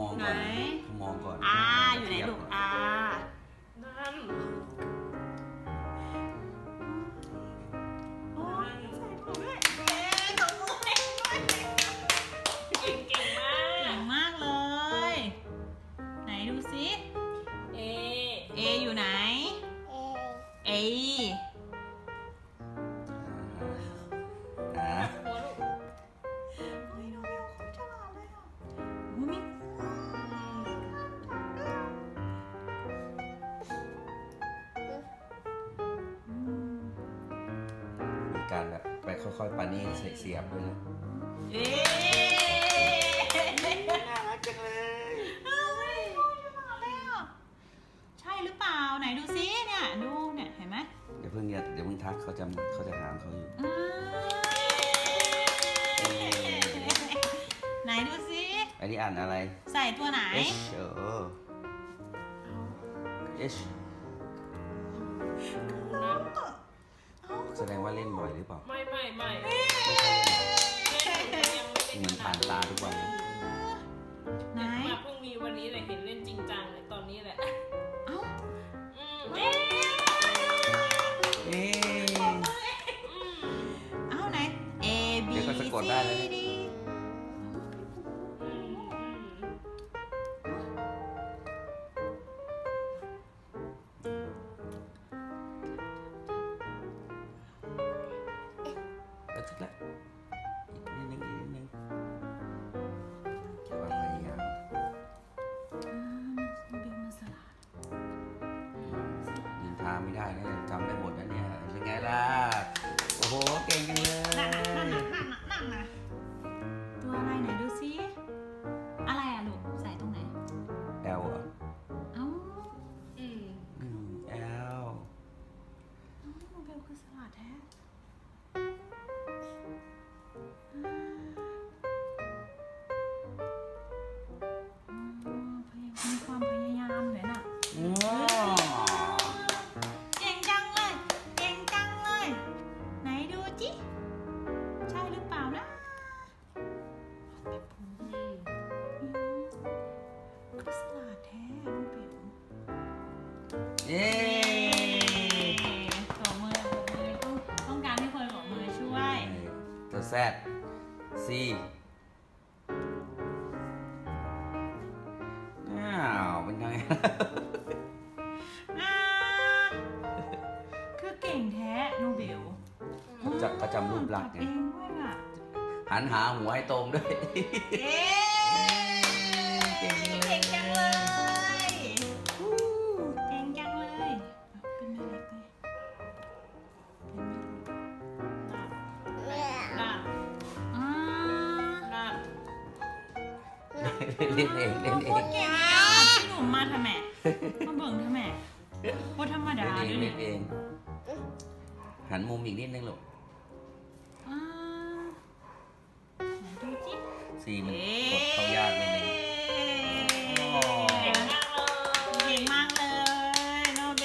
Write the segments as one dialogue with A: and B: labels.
A: มองก่อน
B: ขามอ
C: งก่อ
B: น อ่า
C: กา
A: รแบบไปค่อยๆปานี่เสียบด้วยนะ
B: เอ๊ะ
A: น่ารักจังเลย
B: เฮ้ยเขาฉลาดเลยอะใช่หรือเปล่าไหนดูซิเนี่ยดูเนี่ยเห็นไหม
A: เดี๋ยวเพิ่งอย่าเดี๋ยวเพิ่งทักเขาจะเขาจะถามเขาอยู่
B: อ่าไหนดูซิ
A: อันนี้อ่านอะไร
B: ใส่ตัวไหน
A: H เออ H
C: นะ
A: แสดงว่าเล่นบ่อยหรือเปล่า
C: ไม่ไม่ไม่
A: ไม่ค่อยเล่น
C: ยังไม่ได้
A: เหมือนผ่านตาทุกวันเลย
B: ไม่ได้
A: นะจำได้
B: ตัว
A: แซดซีอ้าวเป็นไง
B: อ่าคือเก่งแท้โนเบล
A: จะประจำรูปลักษณ์ไง
B: ทำเองด้วยอะ
A: หันหาหัวให้ตรงด้วย
B: เอ๊ะ
A: เล่
B: นเอ
A: งเล่นเอง
B: เก่งอะพี่หนุ่มมาทำไมมาเบิ่งทำไมโคตรธรรมดา
A: เล่นเอง
B: เลย
A: เล่
B: เนี่ย
A: นเองหันมุมอีกนิดนึงลูก
B: อ่าไหนดูจิ
A: ซีมันกดเข้ายากนิดนึง
C: เก่งมากเลย
B: เก่งมากเลยโนเบ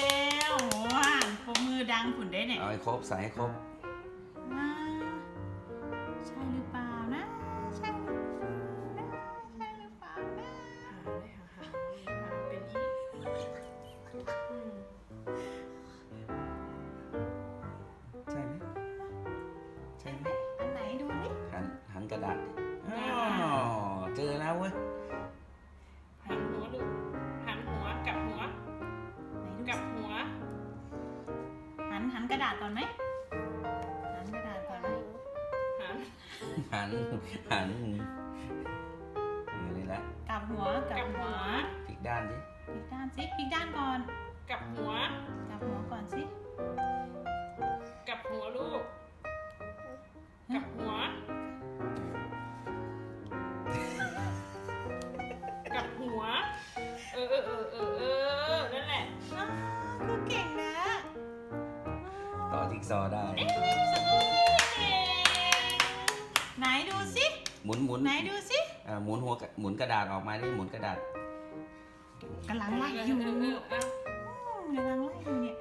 B: ลโหอ่านปมมือดังผุนได้เนี่ย
A: เอาให้ครบใส่ให้ครบ
B: นหันหัน
C: นี่
A: เลย
C: ละ
B: ก
A: ลั
B: บหัวก
C: ก
B: ลั
C: ลั
B: บบหั
C: หั
B: ว
C: ว
A: พลิกด้านสิ
B: พลิกด้านสิพลิกด้านก่อน
C: กลับหัว
B: กลับหัวก่อนสิ
C: กลับหัวลูกกลับหัวกลับหัว เออเออเออเออเออนั่นแหละ
B: อ้าวคือเก่งนะ
A: ต่อจิ๊กซอว์ได้
B: ห
A: มุนหมุน
B: ไหนดูสิ
A: อ่าหมุนหัวหมุนกระดาษออกมาดิหมุนกระดาษ
B: กำลังไล่
C: อ
B: ยู่
C: อืม
B: กำลังไล่อยู่เนี่ย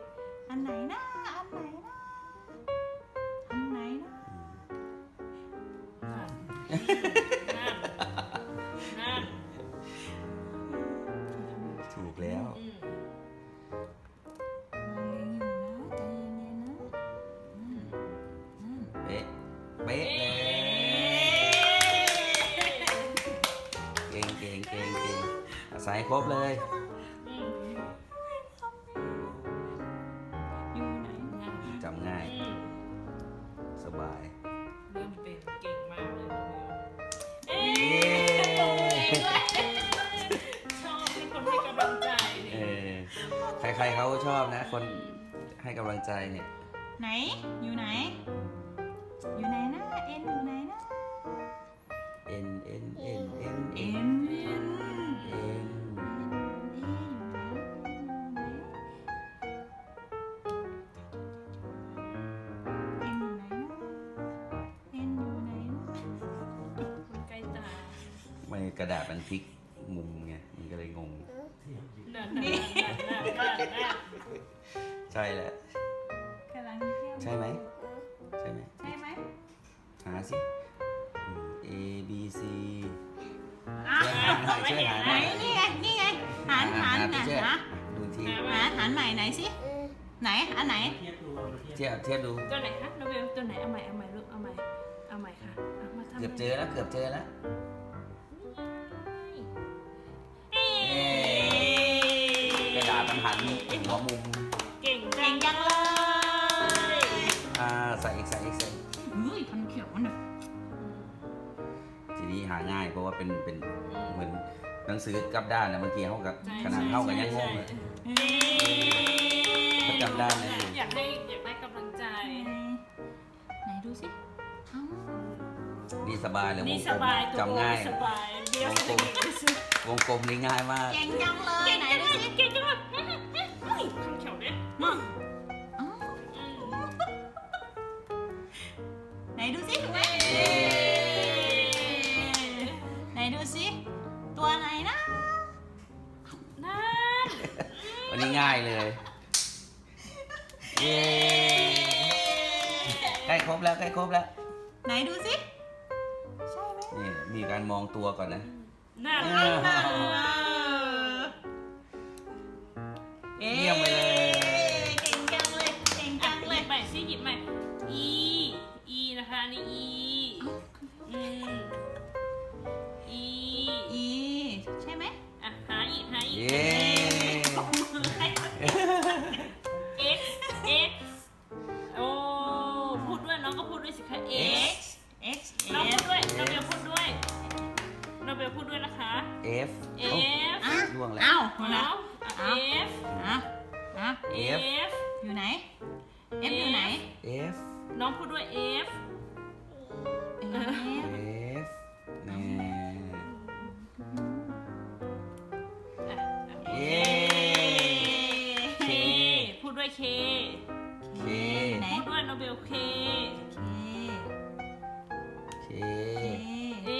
B: อันไหนนะอันไหนนะอันไหนนะ
C: ถูกแล้
A: วเป๊ะ เป๊ะ ครบเลย
C: อืม
B: อยู่ไหน
C: ง่าย
A: จำง่าย
C: อืม
A: สบาย
C: เริ่มเป็นเก่งมากเลยน้องเบลเอ๊
A: เย้ะ
C: ชอบมีคนให้กำลังใจ
A: เอ
C: นี่
A: อใครๆเขาก็ชอบนะ คนให้กำลังใจเนี่ย
B: ไหน อยู่ไหน อยู่ไหนนะ เอ็นอยู่ไหนนะ
A: เอ็น
C: ก
A: ระดาษมันพลิกมุมไงมันก็เลยงง
C: นั่นนั่นนั่นนั่นนั่นนั่น
A: ใช่แหละ
B: กำลังเที่ยว
A: ใช่ไหม ใช่ไหม
B: ใช่ไหม
A: หาสิอืม A B C
B: อะ
A: ช่วยหาห
B: ไหน
A: น่อย
B: นี่ไง นี่ไง หันหัน
A: พี่
B: นะ
A: เจ๊
B: ฮะ
A: ดูที
B: หาหันใหม่ไหนสิ ไหน อันไหน
A: เทียบเทียบดู
C: ตัวไหนคะน้องเบลตัวไหนเอาใหม่เอาใหม่ลูกเอาใหม่เอาใหม่ค่ะเอามาทำ
A: เกือบเจอแล้วเกือบเจอแล้ว กระดาษมันหันหัวมุม
C: เก่ง
B: เก่งจังเลย
A: อ่าใส่อีกใส่อีกใส่อีก
B: เฮ้ยพันเขียวเนี่ย
A: ทีนี้หาง่ายเพราะว่าเป็นเป็นเหมือนหนังสือกับด้านนะบางทีเขากับขนาดเท่ากันยังงงเลยเขาจำได้นะ
C: อยากได้อยากได้กำลังใจ
B: ไหนดูสิเอ้า
A: นี่สบายเลยว
C: นี่
A: ง
C: ส
A: กลม
C: บายตัว
A: จำง่าย
C: สบายเดี๋ยว
A: วงกลมวงกลมนี่ง่ายมาก
B: เก่งจังเลย
C: เก่ง
B: ไหน
C: จัง
B: ดู
C: เลย
B: สิ
C: เก่งจังเลย วัน
B: นี้
A: ง่ายเลย เย้ใกล้ครบแล้วใกล้ครบแล้ว
B: ไหนดูสิ ใช่ไหม
A: นี่มีการมองตัวก่อนนะ
C: นั่น
A: เอ
C: นั่น
A: อ
C: นั่น
B: เอ๊ะ
A: เยี่ยมไป
C: ดด้วยน้องก็พูดด้วยสิคะ x
B: X
C: น้อง
B: F
C: พูดด้วยน้องเบลพูดด้วยน้องเบลพูดด้วยนะคะ
A: F
C: F
A: เอ้า
B: อะ
A: ล่วงแล้ว
B: เอ้า
C: เอา
B: นะ
C: แล้ว
B: เอา
C: F
B: อะอะ
A: F
C: F
B: อยู่ไหน F อยู่ไหน
A: F
C: น้องพูดด้วย F
B: F
A: F แน่
C: อะอะ
A: เย้
C: K พูดด้วย K
A: K
B: ไหน
C: พูดด้วยน้องเบล K
A: K
B: K
C: A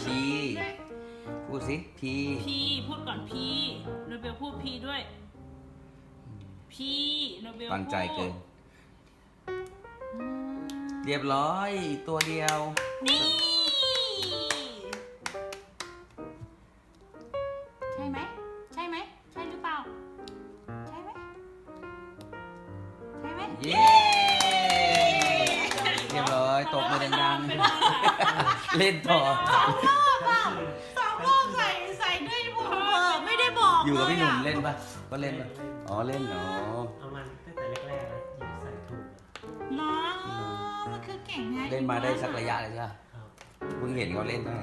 A: P พูดสิ P
C: P พูดก่อน P น้องเบลพูด P ด้วย P น้องเบล
A: ตั้งใจเกิน
C: พูด
A: เรียบร้อยอีกตัวเดียว
C: นี่
B: ใช่ไหม ใช่ไหม ใช่หรือเปล่า
A: เย้เรียบร้อยตบมือดังๆ เล่นต่อ
B: สองรอบอะสองรอบใส่ใส่ด้วยผมเออไม่ได้บอก
A: อยู่กับพี่หนุ่ม
B: ล
A: เล่นปะก็เล่นปะอ๋อเล่นเหรอ
D: เอามันตั้งแต่แรกๆแล้วหยิบใส่ถุง
B: เหรอมันคือเก่งไง
A: เล่นมาได้สักระยะเลยใช่ปะ
E: ครับ
A: เพิ่งเห็นเขาเล่นได้